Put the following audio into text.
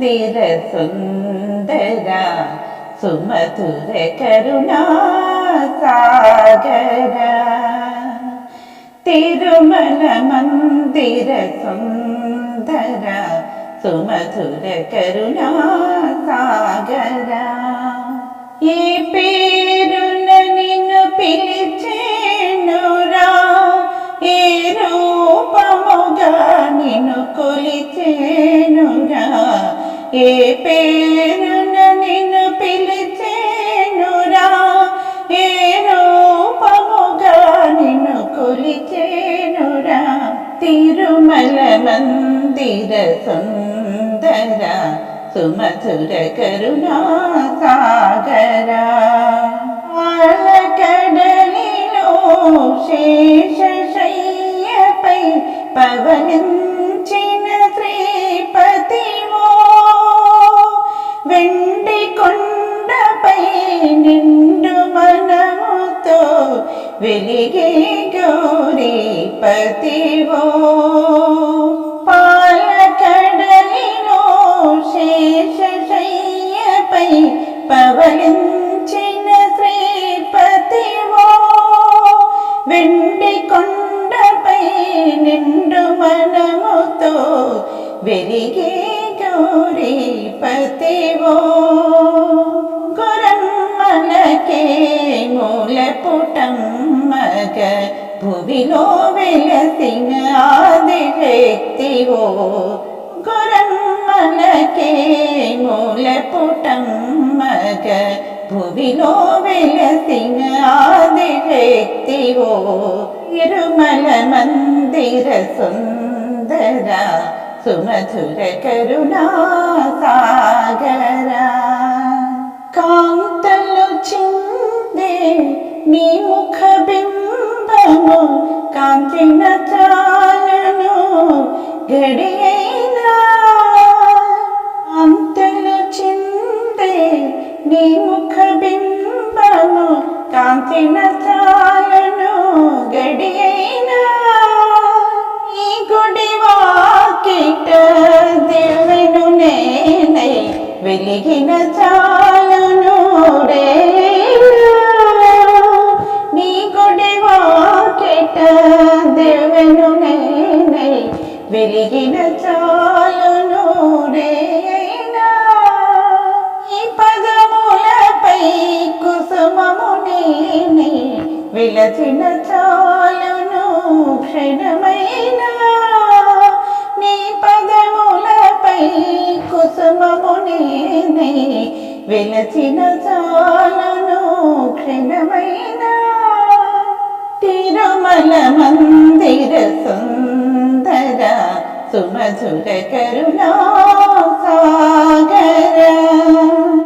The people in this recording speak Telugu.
मिर सुन्दरा सुमधुरकरुणा सागरा तिरुमल मन्दिर सुन्दरा सुमधुरकरुणा కొలిచేనురా. ఏ పేరున నిన్ను పిలిచేనురా. ఏ రూపముగా నిన్ను కొలిచేనురా. తిరుమల మందిర సుందర సుమధుర కరుణా సాగర కడలిలో శేషశయ్యపై పవనించిన వెలిగే గౌరీ పతివో పాలకడలిలో శేషయ్యపై పవలించిన శ్రీపతివో. వెండి కొండపై నిండు మనముతో వెలిగే గౌరీ పతివో നിനക്ക് ഭുവിനോ വിലസിങ്ങാതിരക്തിയോ ഗുരമ്മലക്കെ മൂലപ്പുട്ടമ്മക ഭുവിനോ വിലസിങ്ങാതിരക്തിയോ ഇരുമല മന്ദിര സുന്ദര സുമധുര കരുണാസാഗര കാന്തലു ചിന്തേ നീ മുഖ కాంతిన చాలను గడియైనా అంతలు చిందే నీ ముఖ బింబము కాంతిన చాలను గడియ దేవును వెలిగిన చాలును రేనా ఈ పదములపై కుసుమము నేనే విలచిన చాలును క్షణమైనా. నీ పదములపై కుసుమము నేనే విలచిన చాలును క్షణమైనా. తిరుమల మంది సుందర సుమధుర కరుణా సాగర